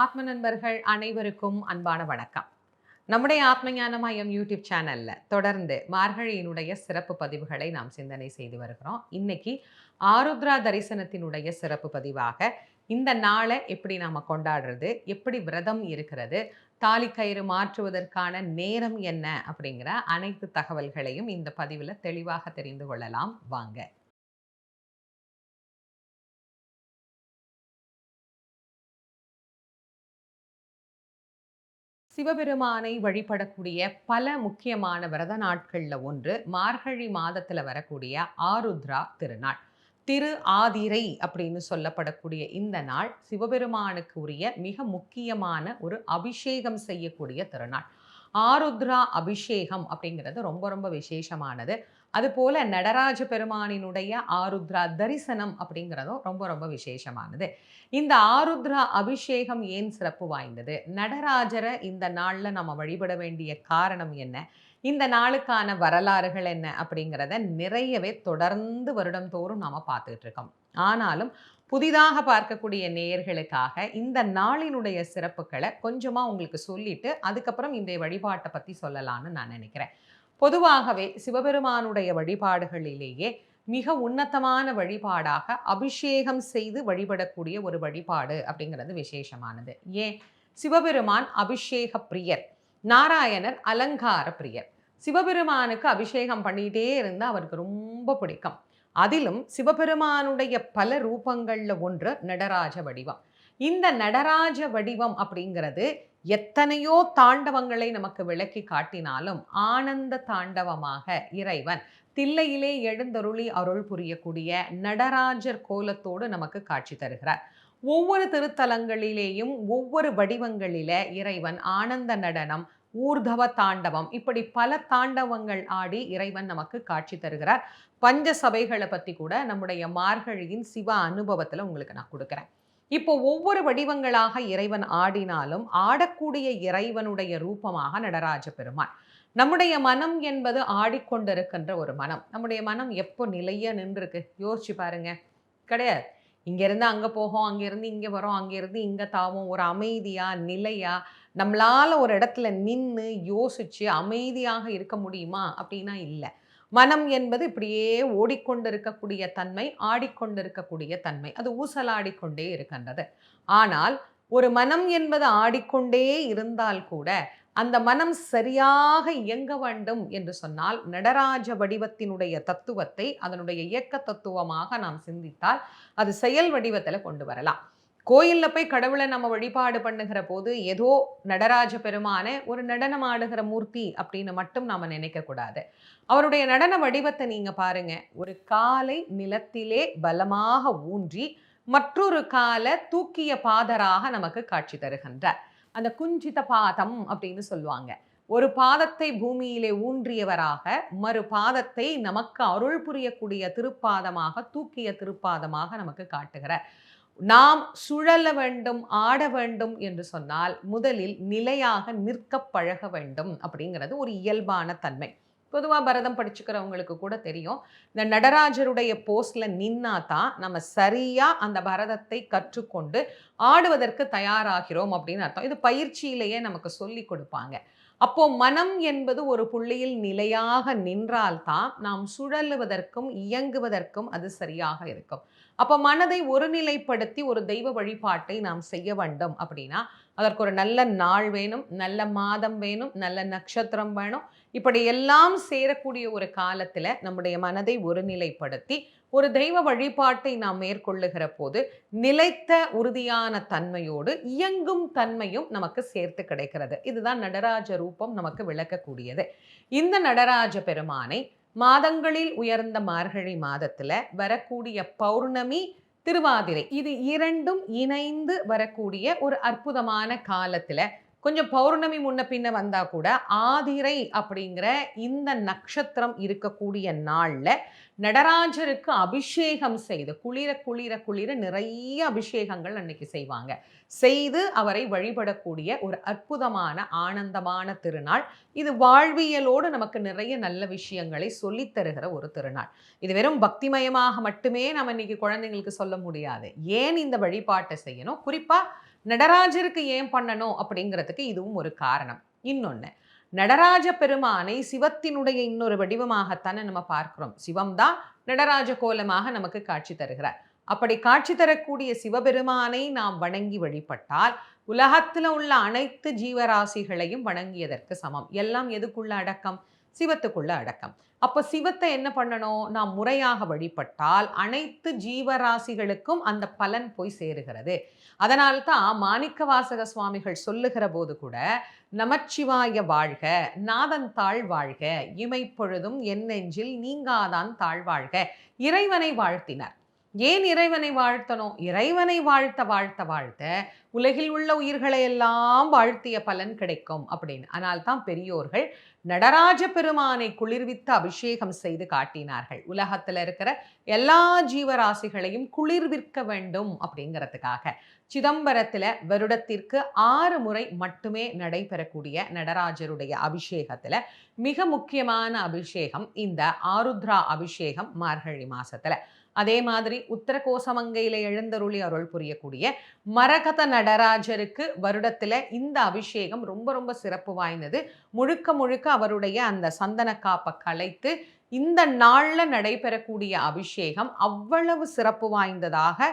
ஆத்ம நண்பர்கள் அனைவருக்கும் அன்பான வணக்கம். நம்முடைய ஆத்ம ஞானமயம் யூடியூப் சேனலில் தொடர்ந்து மார்கழியினுடைய சிறப்பு பதிவுகளை நாம் சிந்தனை செய்து வருகிறோம். இன்னைக்கு ஆருத்ரா தரிசனத்தினுடைய சிறப்பு பதிவாக இந்த நாளை எப்படி நாம் கொண்டாடுறது எப்படி விரதம் இருக்கிறது தாலி கயிறு மாற்றுவதற்கான நேரம் என்ன அப்படிங்கிற அனைத்து தகவல்களையும் இந்த பதிவில் தெளிவாக தெரிந்து கொள்ளலாம். வாங்க. சிவபெருமானை வழிபடக்கூடிய பல முக்கியமான விரத நாட்களில் ஒன்று மார்கழி மாதத்தில் வரக்கூடிய ஆருத்ரா திருநாள். திரு ஆதிரை அப்படின்னு சொல்லப்படக்கூடிய இந்த நாள் சிவபெருமானுக்கு உரிய மிக முக்கியமான ஒரு அபிஷேகம் செய்யக்கூடிய திருநாள். ஆருத்ரா அபிஷேகம் அப்படிங்கிறது ரொம்ப ரொம்ப விசேஷமானது. அதுபோல் நடராஜ பெருமானினுடைய ஆருத்ரா தரிசனம் அப்படிங்கிறதும் ரொம்ப ரொம்ப விசேஷமானது. இந்த ஆருத்ரா அபிஷேகம் ஏன் சிறப்பு வாய்ந்தது? நடராஜரை இந்த நாளில் நம்ம வழிபட வேண்டிய காரணம் என்ன? இந்த நாளுக்கான வரலாறுகள் என்ன? அப்படிங்கிறத நிறையவே தொடர்ந்து வருடம் தோறும் நாம் பார்த்துக்கிட்டு இருக்கோம் ஆனாலும் புதிதாக பார்க்கக்கூடிய நேயர்களுக்காக இந்த நாளினுடைய சிறப்புகளை கொஞ்சமாக உங்களுக்கு சொல்லிட்டு அதுக்கப்புறம் இந்த வழிபாட்டை பற்றி சொல்லலாம்னு நான் நினைக்கிறேன். பொதுவாகவே சிவபெருமானுடைய வழிபாடுகளிலேயே மிக உன்னதமான வழிபாடாக அபிஷேகம் செய்து வழிபடக்கூடிய ஒரு வழிபாடு அப்படிங்கிறது விசேஷமானது. ஏன்? சிவபெருமான் அபிஷேக பிரியர் நாராயணர் அலங்கார பிரியர். சிவபெருமானுக்கு அபிஷேகம் பண்ணிகிட்டே இருந்தால் அவருக்கு ரொம்ப பிடிக்கும். அதிலும் சிவபெருமானுடைய பல ரூபங்களில் ஒன்று நடராஜ வடிவம். இந்த நடராஜ வடிவம் அப்படிங்கிறது எத்தனையோ தாண்டவங்களை நமக்கு விளக்கி காட்டினாலும் ஆனந்த தாண்டவமாக இறைவன் தில்லையிலே எழுந்தருளி அருள் புரியக்கூடிய நடராஜர் கோலத்தோடு நமக்கு காட்சி தருகிறார். ஒவ்வொரு திருத்தலங்களிலேயும் ஒவ்வொரு வடிவங்களில இறைவன் ஆனந்த நடனம் ஊர்தவ தாண்டவம் இப்படி பல தாண்டவங்கள் ஆடி இறைவன் நமக்கு காட்சி தருகிறார். பஞ்ச சபைகளை பற்றி கூட நம்முடைய மார்கழியின் சிவ அனுபவத்தில் உங்களுக்கு நான் கொடுக்குறேன். இப்போ ஒவ்வொரு வடிவங்களாக இறைவன் ஆடினாலும் ஆடக்கூடிய இறைவனுடைய ரூபமாக நடராஜ பெருமான் நம்முடைய மனம் என்பது ஆடிக்கொண்டிருக்கின்ற ஒரு மனம். நம்முடைய மனம் எப்போ நிலைய நின்றுருக்கு? யோசிச்சு பாருங்க. கிடையாது. இங்கேருந்து அங்கே போகும் அங்கேருந்து இங்கே வரோம் அங்கேருந்து இங்கே தாவும். ஒரு அமைதியாக நிலையாக நம்மளால் ஒரு இடத்துல நின்று யோசித்து அமைதியாக இருக்க முடியுமா? அப்படின்னா இல்லை. மனம் என்பது இப்படியே ஓடிக்கொண்டிருக்கக்கூடிய தன்மை ஆடிக்கொண்டிருக்கக்கூடிய தன்மை. அது ஊசலாடிக்கொண்டே இருக்கின்றது. ஆனால் ஒரு மனம் என்பது ஆடிக்கொண்டே இருந்தால் கூட அந்த மனம் சரியாக இயங்க வேண்டும் என்று சொன்னால் நடராஜ வடிவத்தினுடைய தத்துவத்தை அதனுடைய இயக்க தத்துவமாக நாம் சிந்தித்தால் அது செயல் வடிவத்தில் கொண்டு வரலாம். கோயிலில் போய் கடவுளை நம்ம வழிபாடு பண்ணுகிற போது ஏதோ நடராஜ பெருமான ஒரு நடனம் ஆடுகிற மூர்த்தி அப்படின்னு மட்டும் நாம் நினைக்கக்கூடாது அவருடைய நடன வடிவத்தை நீங்கள் பாருங்க. ஒரு காலை நிலத்திலே பலமாக ஊன்றி மற்றொரு காலை தூக்கிய பாதராக நமக்கு காட்சி தருகின்றார். அந்த குஞ்சித பாதம் அப்படின்னு சொல்லுவாங்க. ஒரு பாதத்தை பூமியிலே ஊன்றியவராக மறு பாதத்தை நமக்கு அருள் புரியக்கூடிய திருப்பாதமாக தூக்கிய திருப்பாதமாக நமக்கு காட்டுகிறார். நாம் சுழல வேண்டும் ஆட வேண்டும் என்று சொன்னால் முதலில் நிலையாக நிற்க பழக வேண்டும் அப்படிங்கிறது ஒரு இயல்பான தன்மை. பொதுவாக பரதம் படிச்சுக்கிறவங்களுக்கு கூட தெரியும் இந்த நடராஜருடைய போஸ்டில் நின்னா தான் நம்ம சரியாக அந்த பரதத்தை கற்றுக்கொண்டு ஆடுவதற்கு தயாராகிறோம் அப்படின்னு அர்த்தம். இது பயிற்சியிலேயே நமக்கு சொல்லி கொடுப்பாங்க. அப்போ மனம் என்பது ஒரு புள்ளியில் நிலையாக நின்றால்தான் நாம் சுழலுவதற்கும் இயங்குவதற்கும் அது சரியாக இருக்கும். அப்போ மனதை ஒருநிலைப்படுத்தி ஒரு தெய்வ வழிபாட்டை நாம் செய்ய வேண்டும் அப்படின்னா அதற்கு ஒரு நல்ல நாள் வேணும் நல்ல மாதம் வேணும் நல்ல நட்சத்திரம் வேணும். இப்படி எல்லாம் சேரக்கூடிய ஒரு காலத்தில் நம்முடைய மனதை ஒருநிலைப்படுத்தி ஒரு தெய்வ வழிபாட்டை நாம் மேற்கொள்ளுகிற போது நிலைத்த உறுதியான தன்மையோடு இயங்கும் தன்மையும் நமக்கு சேர்த்து கிடைக்கிறது. இதுதான் நடராஜ ரூபம் நமக்கு விளக்கக்கூடியது. இந்த நடராஜ பெருமானை மாதங்களில் உயர்ந்த மார்கழி மாதத்துல வரக்கூடிய பௌர்ணமி திருவாதிரை. இது இரண்டும் இணைந்து வரக்கூடிய ஒரு அற்புதமான காலத்தில் கொஞ்சம் பௌர்ணமி முன்ன பின்ன வந்தால் கூட ஆதிரை அப்படிங்கிற இந்த நட்சத்திரம் இருக்கக்கூடிய நாள்ல நடராஜருக்கு அபிஷேகம் செய்து குளிர குளிர குளிர நிறைய அபிஷேகங்கள் அன்னைக்கு செய்வாங்க. செய்து அவரை வழிபடக்கூடிய ஒரு அற்புதமான ஆனந்தமான திருநாள். இது வாழ்வியலோடு நமக்கு நிறைய நல்ல விஷயங்களை சொல்லித்தருகிற ஒரு திருநாள். இது வெறும் பக்திமயமாக மட்டுமே நம்ம இன்னைக்கு குழந்தைங்களுக்கு சொல்ல முடியாது. ஏன் இந்த வழிபாட்டை செய்யணும்? குறிப்பாக நடராஜருக்கு ஏன் பண்ணணும் அப்படிங்கிறதுக்கு இதுவும் ஒரு காரணம். இன்னொன்று நடராஜ பெருமானை சிவத்தினுடைய இன்னொரு வடிவமாகத்தானே நம்ம பார்க்கிறோம். சிவம் தான் நடராஜ கோலமாக நமக்கு காட்சி தருகிறார். அப்படி காட்சி தரக்கூடிய சிவபெருமானை நாம் வணங்கி வழிபட்டால் உலகத்தில் உள்ள அனைத்து ஜீவராசிகளையும் வணங்கியதற்கு சமம். எல்லாம் எதுக்குள்ள அடக்கம்? சிவத்துக்குள்ள அடக்கம். அப்போ சிவத்தை என்ன பண்ணணும்? நாம் முறையாக வழிபட்டால் அனைத்து ஜீவராசிகளுக்கும் அந்த பலன் போய் சேருகிறது. அதனால்தான் மாணிக்க வாசக சுவாமிகள் சொல்லுகிற போது கூட நமச்சிவாய வாழ்க நாதன் தாழ் வாழ்க இமைப்பொழுதும் என் நெஞ்சில் நீங்காதான் தாழ்வாழ்க இறைவனை வாழ்த்தினார். ஏன் இறைவனை வாழ்த்தணும்? இறைவனை வாழ்த்த வாழ்த்த வாழ்த்த உலகில் உள்ள உயிர்களை எல்லாம் வாழ்த்திய பலன் கிடைக்கும் அப்படின்னு. ஆனால் தான் பெரியோர்கள் நடராஜ பெருமானை குளிர்வித்து அபிஷேகம் செய்து காட்டினார்கள். உலகத்தில் இருக்கிற எல்லா ஜீவராசிகளையும் குளிர்விற்க வேண்டும் அப்படிங்கிறதுக்காக. சிதம்பரத்தில் வருடத்திற்கு ஆறு முறை மட்டுமே நடைபெறக்கூடிய நடராஜருடைய அபிஷேகத்தில் மிக முக்கியமான அபிஷேகம் இந்த ஆருத்ரா அபிஷேகம் மார்கழி மாசத்துல. அதே மாதிரி உத்தர கோசமங்கையில் எழுந்தருளி அருள் புரியக்கூடிய மரகத நடராஜருக்கு வருடத்தில் இந்த அபிஷேகம் ரொம்ப ரொம்ப சிறப்பு வாய்ந்தது. முழுக்க முழுக்க அவருடைய அந்த சந்தன காப்பை கலைத்து இந்த நாளில் நடைபெறக்கூடிய அபிஷேகம் அவ்வளவு சிறப்பு வாய்ந்ததாக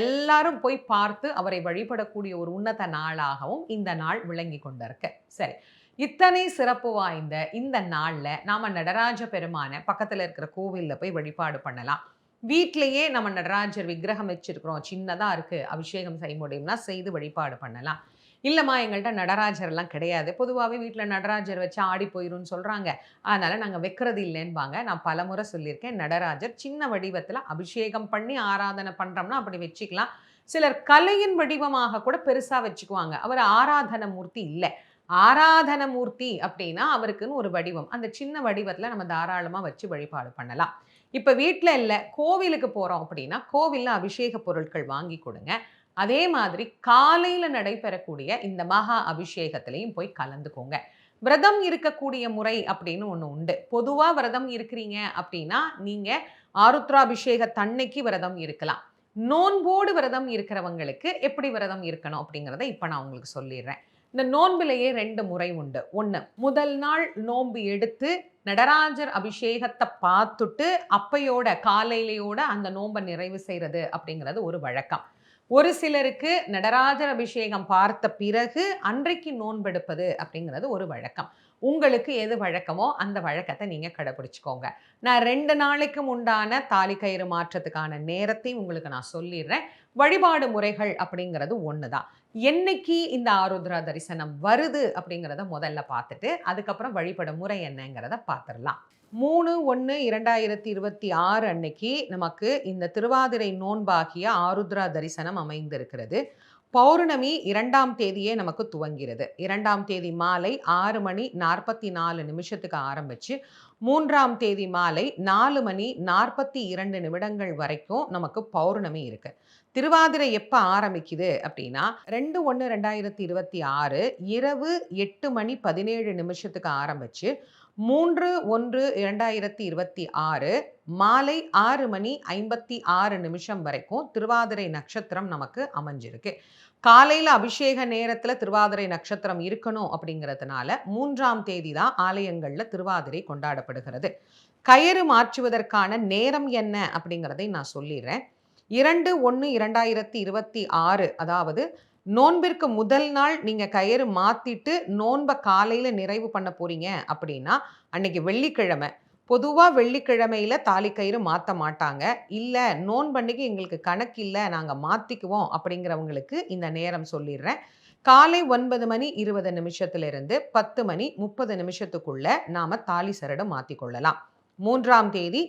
எல்லாரும் போய் பார்த்து அவரை வழிபடக்கூடிய ஒரு உன்னத நாளாகவும் இந்த நாள் விளங்கி கொண்டிருக்கு. சரி இத்தனை சிறப்பு வாய்ந்த இந்த நாளில் நாம் நடராஜ பெருமான பக்கத்தில் இருக்கிற கோவிலில் போய் வழிபாடு பண்ணலாம். வீட்டிலையே நம்ம நடராஜர் விக்கிரகம் வச்சிருக்கிறோம். சின்னதாக இருக்குது அபிஷேகம் செய்ய முடியும்னா செய்து வழிபாடு பண்ணலாம். இல்லைம்மா எங்கள்கிட்ட நடராஜர்லாம் கிடையாது. பொதுவாகவே வீட்டில் நடராஜர் வச்சு ஆடி போயிரும்னு சொல்கிறாங்க அதனால் நாங்கள் வைக்கிறது இல்லைன்பாங்க. நான் பலமுறை சொல்லியிருக்கேன். நடராஜர் சின்ன வடிவத்தில் அபிஷேகம் பண்ணி ஆராதனை பண்ணுறோம்னா அப்படி வச்சுக்கலாம். சிலர் கலையின் வடிவமாக கூட பெருசாக வச்சுக்குவாங்க. அவர் ஆராதன மூர்த்தி இல்லை. ஆராதன மூர்த்தி அப்படின்னா அவருக்குன்னு ஒரு வடிவம். அந்த சின்ன வடிவத்தில் நம்ம தாராளமாக வச்சு வழிபாடு பண்ணலாம். இப்போ வீட்டில் இல்லை கோவிலுக்கு போகிறோம் அப்படின்னா கோவிலில் அபிஷேக பொருட்கள் வாங்கி கொடுங்க. அதே மாதிரி காலையில் நடைபெறக்கூடிய இந்த மகா அபிஷேகத்திலையும் போய் கலந்துக்கோங்க. விரதம் இருக்கக்கூடிய முறை அப்படின்னு ஒன்று உண்டு. பொதுவாக விரதம் இருக்கிறீங்க அப்படின்னா நீங்கள் ஆருத்ராபிஷேக தன்னைக்கு விரதம் இருக்கலாம். நோன்போடு விரதம் இருக்கிறவங்களுக்கு எப்படி விரதம் இருக்கணும் அப்படிங்கிறத இப்போ நான் உங்களுக்கு சொல்லிடுறேன். இந்த நோன்பிலேயே ரெண்டு முறை உண்டு. ஒன்று முதல் நாள் நோன்பு எடுத்து நடராஜர் அபிஷேகத்தை பார்த்துட்டு அப்பையோட காலையிலையோட அந்த நோன்பை நிறைவு செய்கிறது அப்படிங்கிறது ஒரு வழக்கம். ஒரு சிலருக்கு நடராஜர் அபிஷேகம் பார்த்த பிறகு அன்றைக்கு நோன்பெடுப்பது அப்படிங்கிறது ஒரு வழக்கம். உங்களுக்கு எது வழக்கமோ அந்த வழக்கத்தை நீங்கள் கடைபிடிச்சிக்கோங்க. நான் ரெண்டு நாளைக்கும் உண்டான தாலி கயிறு மாற்றத்துக்கான நேரத்தையும் உங்களுக்கு நான் சொல்லிடுறேன். வழிபாடு முறைகள் அப்படிங்கிறது ஒன்று தான் என்னைக்கு இந்த ஆருத்ரா தரிசனம் வருது அப்படிங்கிறத முதல்ல பார்த்துட்டு அதுக்கப்புறம் வழிபட முறை என்னங்கிறத பார்த்துடலாம். மூணு ஒன்று இரண்டாயிரத்தி இருபத்தி ஆறு அன்னைக்கு நமக்கு இந்த திருவாதிரை நோன்பாகிய ஆருத்ரா தரிசனம் அமைந்திருக்கிறது. பௌர்ணமி இரண்டாம் தேதியே நமக்கு துவங்கிறது. இரண்டாம் தேதி மாலை ஆறு மணி நாற்பத்தி நாலு நிமிஷத்துக்கு ஆரம்பித்து மூன்றாம் தேதி மாலை நாலு மணி நாற்பத்தி இரண்டு நிமிடங்கள் வரைக்கும் நமக்கு பௌர்ணமி இருக்குது திருவாதிரை எப்போ ஆரம்பிக்குது அப்படின்னா ரெண்டு ஒன்று ரெண்டாயிரத்தி இருபத்தி ஆறு இரவு எட்டு மணி பதினேழு நிமிஷத்துக்கு ஆரம்பித்து மூன்று ஒன்று இரண்டாயிரத்தி இருபத்தி ஆறு மாலை ஆறு மணி ஐம்பத்தி ஆறு நிமிஷம் வரைக்கும் திருவாதிரை நட்சத்திரம் நமக்கு அமைஞ்சிருக்கு. காலையில் அபிஷேக நேரத்தில் திருவாதிரை நட்சத்திரம் இருக்கணும் அப்படிங்கிறதுனால மூன்றாம் தேதி தான் ஆலயங்களில் திருவாதிரை கொண்டாடப்படுகிறது. கயிறு மாற்றுவதற்கான நேரம் என்ன அப்படிங்கிறதை நான் சொல்லிடுறேன். இரண்டு ஒன்று இரண்டாயிரத்தி இருபத்தி ஆறு அதாவது நோன்பிற்கு முதல் நாள் நீங்கள் கயிறு மாற்றிட்டு நோன்பை காலையில் நிறைவு பண்ண போகிறீங்க அப்படின்னா அன்னைக்கு வெள்ளிக்கிழமை. பொதுவாக வெள்ளிக்கிழமையில் தாலி கயிறு மாற்ற மாட்டாங்க. இல்லை நோன்பண்ணிக்கு எங்களுக்கு கணக்கு இல்லை நாங்கள் மாற்றிக்குவோம் அப்படிங்கிறவங்களுக்கு இந்த நேரம் சொல்லிடுறேன். காலை ஒன்பது மணி இருபது நிமிஷத்துலேருந்து பத்து மணி முப்பது நிமிஷத்துக்குள்ள நாம் தாலி சரடு மாற்றிக்கொள்ளலாம் மூன்றாம் தேதி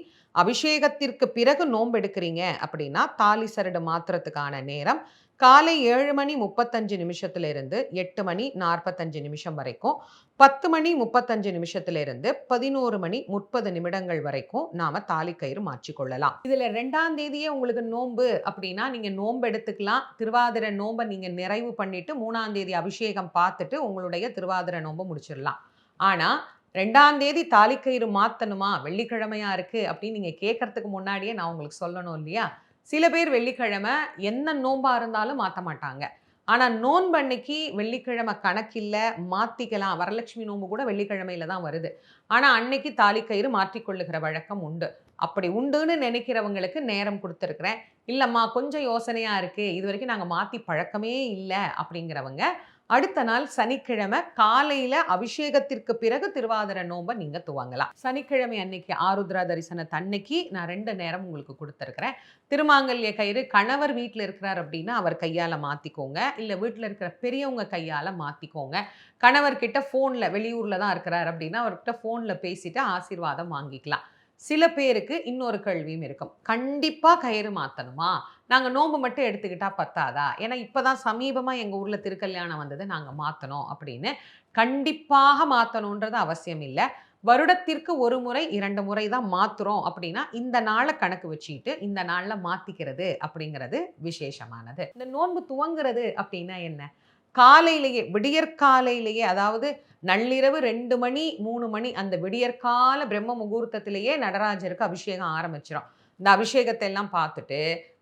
அபிஷேகத்திற்கு பிறகு நோன்பு எடுக்கிறீங்க அப்படின்னா தாலி சரடு மாத்திரத்துக்கான நேரம் காலை ஏழு மணி முப்பத்தஞ்சு நிமிஷத்துலேருந்து எட்டு மணி நாற்பத்தஞ்சு நிமிஷம் வரைக்கும் பத்து மணி முப்பத்தஞ்சு நிமிஷத்துலேருந்து பதினோரு மணி முப்பது நிமிடங்கள் வரைக்கும் நாம் தாலிக்கயிறு மாற்றிக்கொள்ளலாம். இதில் ரெண்டாம் தேதியே உங்களுக்கு நோன்பு அப்படின்னா நீங்கள் நோன்பு எடுத்துக்கலாம் திருவாதிரை நோன்பை நீங்கள் நிறைவு பண்ணிவிட்டு மூணாம் தேதி அபிஷேகம் பார்த்துட்டு உங்களுடைய திருவாதிரை நோன்பை முடிச்சிடலாம். ஆனால் ரெண்டாம் தேதி தாலிக்கயிறு மாற்றணுமா வெள்ளிக்கிழமையா இருக்குது அப்படின்னு நீங்கள் கேட்கறதுக்கு முன்னாடியே நான் உங்களுக்கு சொல்லணும் இல்லையா? சில பேர் வெள்ளிக்கிழமை என்ன நோம்பாக இருந்தாலும் மாற்ற மாட்டாங்க. ஆனால் நோன்பு அன்னைக்கு வெள்ளிக்கிழமை கணக்கில்லை மாற்றிக்கலாம் வரலட்சுமி நோன்பு கூட வெள்ளிக்கிழமையில தான் வருது. ஆனால் அன்னைக்கு தாலிக்கயிறு மாற்றிக்கொள்ளுகிற வழக்கம் உண்டு. அப்படி உண்டுன்னு நினைக்கிறவங்களுக்கு நேரம் கொடுத்துருக்குறேன். இல்லைம்மா கொஞ்சம் யோசனையாக இருக்குது இது வரைக்கும் நாங்கள் மாற்றி பழக்கமே இல்லை அப்படிங்கிறவங்க அடுத்த நாள் சனிக்கிழமை காலையில அபிஷேகத்திற்கு பிறகு திருவாதிர நோன்பை நீங்க துவங்கலாம். சனிக்கிழமை அன்னைக்கு ஆருத்ரா தரிசனத்தை அன்னைக்கு நான் ரெண்டு நேரம் உங்களுக்கு கொடுத்துருக்கிறேன். திருமாங்கல்ய கயிறு கணவர் வீட்டில் இருக்கிறார் அப்படின்னா அவர் கையால் மாற்றிக்கோங்க இல்லை வீட்டில் இருக்கிற பெரியவங்க கையால் மாற்றிக்கோங்க கணவர்கிட்ட ஃபோனில் வெளியூரில் தான் இருக்கிறார் அப்படின்னா அவர்கிட்ட ஃபோனில் பேசிட்டு ஆசீர்வாதம் வாங்கிக்கலாம். சில பேருக்கு இன்னொரு கேள்வியும் இருக்கும். கண்டிப்பாக கயிறு மாற்றணுமா நாங்கள் நோன்பு மட்டும் எடுத்துக்கிட்டால் பத்தாதா? ஏன்னா இப்போ தான் சமீபமாக எங்கள் ஊரில் திருக்கல்யாணம் வந்தது நாங்கள் மாற்றணும் அப்படின்னு. கண்டிப்பாக மாற்றணுன்றது அவசியம் இல்லை. வருடத்திற்கு ஒரு முறை இரண்டு முறை தான் மாற்றுறோம் அப்படின்னா இந்த நாளை கணக்கு வச்சுக்கிட்டு இந்த நாளில் மாற்றிக்கிறது அப்படிங்கிறது விசேஷமானது. இந்த நோன்பு துவங்கிறது அப்படின்னா என்ன? காலையிலேயே விடியற்காலையிலேயே அதாவது நள்ளிரவு ரெண்டு மணி மூணு மணி அந்த விடியற்கால பிரம்ம முகூர்த்தத்திலேயே நடராஜருக்கு அபிஷேகம் ஆரம்பிச்சிடும் இந்த அபிஷேகத்தை எல்லாம் பார்த்துட்டு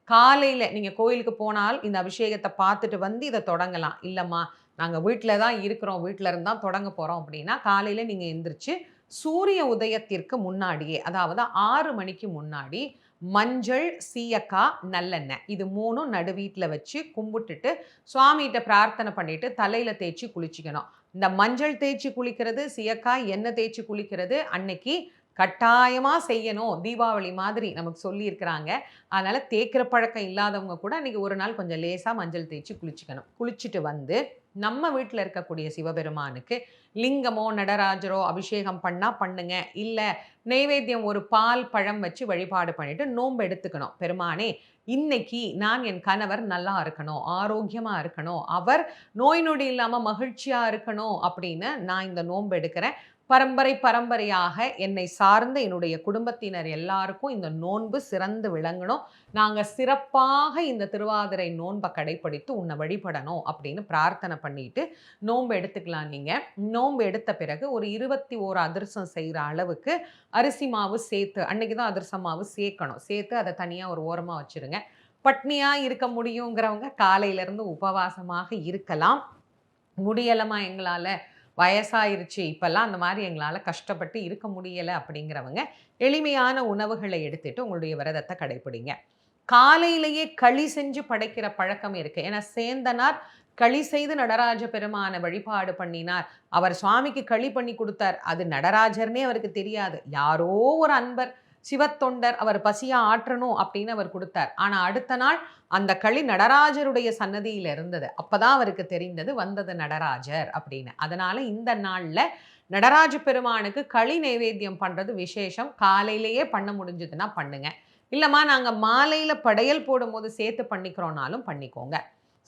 காலையில் நீங்கள் கோயிலுக்கு போனால் இந்த அபிஷேகத்தை பார்த்துட்டு வந்து இதை தொடங்கலாம். இல்லைம்மா நாங்கள் வீட்டில் தான் இருக்கிறோம் வீட்டில் இருந்தால் தொடங்க போகிறோம் அப்படின்னா காலையில் நீங்கள் எந்திரிச்சு சூரிய உதயத்திற்கு முன்னாடியே அதாவது ஆறு மணிக்கு முன்னாடி மஞ்சள் சீயக்காய் நல்லெண்ணெய் இது மூணும் நடு வீட்டில் வச்சு கும்பிட்டுட்டு சுவாமிகிட்ட பிரார்த்தனை பண்ணிட்டு தலையில் தேய்ச்சி குளிச்சிக்கணும். இந்த மஞ்சள் தேய்ச்சி குளிக்கிறது சியக்காய் எண்ணெய் தேய்ச்சி குளிக்கிறது அன்னைக்கு கட்டாயமாக செய்யணும். தீபாவளி மாதிரி நமக்கு சொல்லியிருக்கிறாங்க. அதனால் தேய்க்கிற பழக்கம் இல்லாதவங்க கூட அன்றைக்கி ஒரு நாள் கொஞ்சம் லேசாக மஞ்சள் தேய்ச்சி குளிச்சுக்கணும். குளிச்சுட்டு வந்து நம்ம வீட்டில் இருக்கக்கூடிய சிவபெருமானுக்கு லிங்கமோ நடராஜரோ அபிஷேகம் பண்ணால் பண்ணுங்க. இல்லை நெய்வேத்தியம் ஒரு பால் பழம் வச்சு வழிபாடு பண்ணிவிட்டு நோன்பு எடுத்துக்கணும். பெருமானே இன்னைக்கு நான் என் கணவர் நல்லா இருக்கணும் ஆரோக்கியமாக இருக்கணும் அவர் நோய் நொடி இல்லாமல் மகிழ்ச்சியாக இருக்கணும் அப்படின்னு நான் இந்த நோன்பு எடுக்கிறேன். பரம்பரை பரம்பரையாக என்னை சார்ந்த என்னுடைய குடும்பத்தினர் எல்லாருக்கும் இந்த நோன்பு சிறந்து விளங்கணும். நாங்கள் சிறப்பாக இந்த திருவாதிரை நோன்பை கடைப்பிடித்து உன்னை வழிபடணும் அப்படின்னு பிரார்த்தனை பண்ணிட்டு நோன்பு எடுத்துக்கலாம் நீங்கள் நோன்பு எடுத்த பிறகு ஒரு இருபத்தி ஓரு அதிர்சம் செய்கிற அளவுக்கு அரிசி மாவு சேர்த்து அன்னைக்கு தான் அதிர்சம் மாவு சேர்க்கணும். சேர்த்து அதை தனியாக ஒரு ஓரமாக வச்சுருங்க. பட்னியாக இருக்க முடியுங்கிறவங்க காலையிலேருந்து உபவாசமாக இருக்கலாம். முடியலமா எங்களால் வயசாயிருச்சு இப்போல்லாம் அந்த மாதிரி எங்களால் கஷ்டப்பட்டு இருக்க முடியலை அப்படிங்கிறவங்க எளிமையான உணவுகளை எடுத்துட்டு உங்களுடைய விரதத்தை கடைப்பிடிங்க. காலையிலேயே களி செஞ்சு படைக்கிற பழக்கம் இருக்கு. ஏன்னா சேந்தனார் களி செய்து நடராஜ பெருமான வழிபாடு பண்ணினார். அவர் சுவாமிக்கு களி பண்ணி கொடுத்தார். அது நடராஜர்னே அவருக்கு தெரியாது. யாரோ ஒரு அன்பர் சிவத்தொண்டர் அவர் பசியா ஆற்றணும் அப்படின்னு அவர் கொடுத்தார். ஆனா அடுத்த நாள் அந்த களி நடராஜருடைய சன்னதியில் இருந்தது. அப்பதான் அவருக்கு தெரிந்தது வந்தது நடராஜர் அப்படின்னு. அதனால இந்த நாள்ல நடராஜ பெருமானுக்கு களி நைவேத்தியம் பண்றது விசேஷம். காலையிலேயே பண்ண முடிஞ்சதுன்னா பண்ணுங்க. இல்லைம்மா நாங்கள் மாலையில் படையல் போடும்போது சேர்த்து பண்ணிக்கிறோனாலும் பண்ணிக்கோங்க.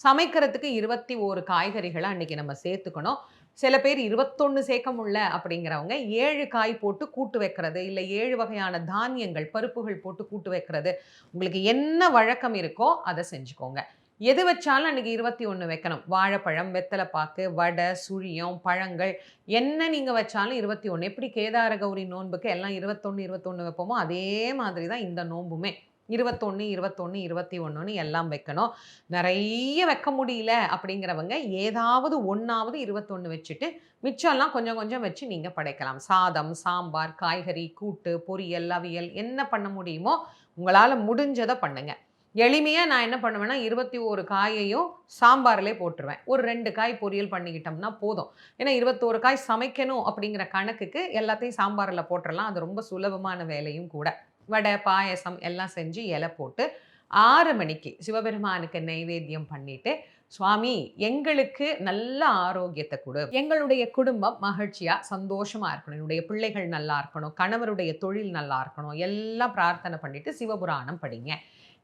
சமைக்கிறதுக்கு இருபத்தி ஓரு காய்கறிகளை அன்னைக்கு நம்ம சேர்த்துக்கணும். சில பேர் இருபத்தொன்று சேர்க்க முடியல அப்படிங்கிறவங்க ஏழு காய் போட்டு கூட்டு வைக்கிறது இல்லை ஏழு வகையான தானியங்கள் பருப்புகள் போட்டு கூட்டு வைக்கிறது. உங்களுக்கு என்ன வழக்கம் இருக்கோ அதை செஞ்சுக்கோங்க. எது வச்சாலும் அன்றைக்கி இருபத்தி ஒன்று வைக்கணும். வாழைப்பழம் வெத்தலைப்பாக்கு வடை சுழியம் பழங்கள் என்ன நீங்கள் வச்சாலும் இருபத்தி ஒன்று எப்படி கேதார கௌரி நோன்புக்கு எல்லாம் இருபத்தொன்று இருபத்தொன்று வைப்போமோ அதே மாதிரி தான் இந்த நோன்புமே. இருபத்தொன்று இருபத்தொன்று இருபத்தி ஒன்றுன்னு எல்லாம் வைக்கணும். நிறைய வைக்க முடியல அப்படிங்கிறவங்க ஏதாவது ஒன்றாவது இருபத்தொன்று வச்சுட்டு மிச்சம்லாம் கொஞ்சம் கொஞ்சம் வச்சு நீங்கள் படைக்கலாம். சாதம் சாம்பார் காய்கறி கூட்டு பொரியல் அவியல் என்ன பண்ண முடியுமோ உங்களால் முடிஞ்சதை பண்ணுங்கள் எளிமையாக நான் என்ன பண்ணுவேன்னா இருபத்தி ஒரு காயையும் சாம்பாரிலே போட்டுருவேன். ஒரு ரெண்டு காய் பொரியல் பண்ணிக்கிட்டோம்னா போதும். ஏன்னா இருபத்தோரு காய் சமைக்கணும் அப்படிங்கிற கணக்குக்கு எல்லாத்தையும் சாம்பாரில் போட்டுடலாம் அது ரொம்ப சுலபமான வேலையும் கூட. வடை பாயசம் எல்லாம் செஞ்சு இலை போட்டு ஆறு மணிக்கு சிவபெருமானுக்கு நைவேத்தியம் பண்ணிட்டு சுவாமி எங்களுக்கு நல்ல ஆரோக்கியத்தை கொடு. எங்களுடைய குடும்பம் மகிழ்ச்சியாக சந்தோஷமாக இருக்கணும். என்னுடைய பிள்ளைகள் நல்லா இருக்கணும். கணவருடைய தொழில் நல்லா இருக்கணும். எல்லாம் பிரார்த்தனை பண்ணிட்டு சிவபுராணம் படிங்க.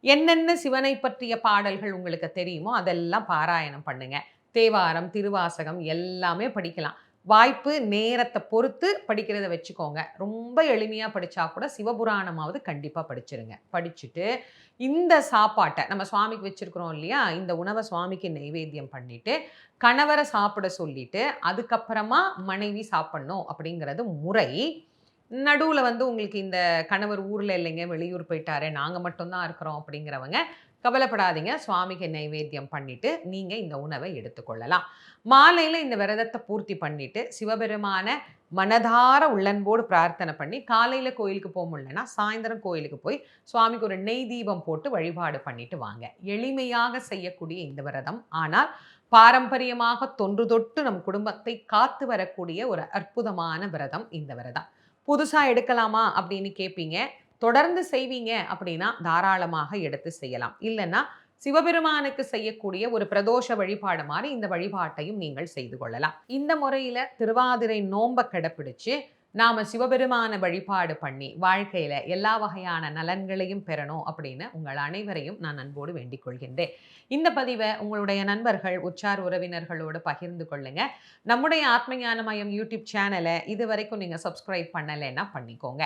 என்னென்ன சிவனை பற்றிய பாடல்கள் உங்களுக்கு தெரியுமோ அதெல்லாம் பாராயணம் பண்ணுங்க. தேவாரம் திருவாசகம் எல்லாமே படிக்கலாம். வாய்ப்பு நேரத்தை பொறுத்து படிக்கிறத வச்சுக்கோங்க. ரொம்ப எளிமையாக படித்தா கூட சிவபுராணமாவது கண்டிப்பாக படிச்சிருங்க. படிச்சுட்டு இந்த சாப்பாட்டை நம்ம சுவாமிக்கு வச்சுருக்குறோம் இல்லையா? இந்த உணவை சுவாமிக்கு நைவேத்தியம் பண்ணிவிட்டு கணவரை சாப்பிட சொல்லிட்டு அதுக்கப்புறமா மனைவி சாப்பிட்ணும் அப்படிங்கிறது முறை. நடுவில் வந்து உங்களுக்கு இந்த கணவர் ஊரில் இல்லைங்க வெளியூர் போயிட்டாரு நாங்கள் மட்டும்தான் இருக்கிறோம் அப்படிங்கிறவங்க கவலைப்படாதீங்க. சுவாமிக்கு நைவேத்தியம் பண்ணிட்டு நீங்கள் இந்த உணவை எடுத்துக்கொள்ளலாம். மாலையில் இந்த விரதத்தை பூர்த்தி பண்ணிட்டு சிவபெருமான மனதார உள்ளன்போடு பிரார்த்தனை பண்ணி காலையில் கோயிலுக்கு போக முடியலன்னா சாயந்தரம் கோயிலுக்கு போய் சுவாமிக்கு ஒரு நெய் தீபம் போட்டு வழிபாடு பண்ணிட்டு வாங்க. எளிமையாக செய்யக்கூடிய இந்த விரதம். ஆனால் பாரம்பரியமாக தொன்று தொட்டு நம் குடும்பத்தை காத்து வரக்கூடிய ஒரு அற்புதமான விரதம் இந்த விரதம். புதுசாக எடுக்கலாமா அப்படின்னு கேட்பீங்க தொடர்ந்து செய்வீங்க அப்படின்னா தாராளமாக எடுத்து செய்யலாம். இல்லைன்னா சிவபெருமானுக்கு செய்யக்கூடிய ஒரு பிரதோஷ வழிபாடு மாதிரி இந்த வழிபாட்டையும் நீங்கள் செய்து கொள்ளலாம். இந்த முறையில் திருவாதிரை நோம்ப கடைப்பிடிச்சு நாம சிவபெருமான வழிபாடு பண்ணி வாழ்க்கையில் எல்லா வகையான நலன்களையும் பெறணும் அப்படின்னு உங்கள் அனைவரையும் நான் அன்போடு வேண்டிக் கொள்கின்றேன். இந்த பதிவை உங்களுடைய நண்பர்கள் உச்சார் உறவினர்களோடு பகிர்ந்து கொள்ளுங்க. நம்முடைய ஆத்மஞான மையம் யூடியூப் சேனலை இது வரைக்கும் நீங்கள் சப்ஸ்கிரைப் பண்ணலைன்னா பண்ணிக்கோங்க.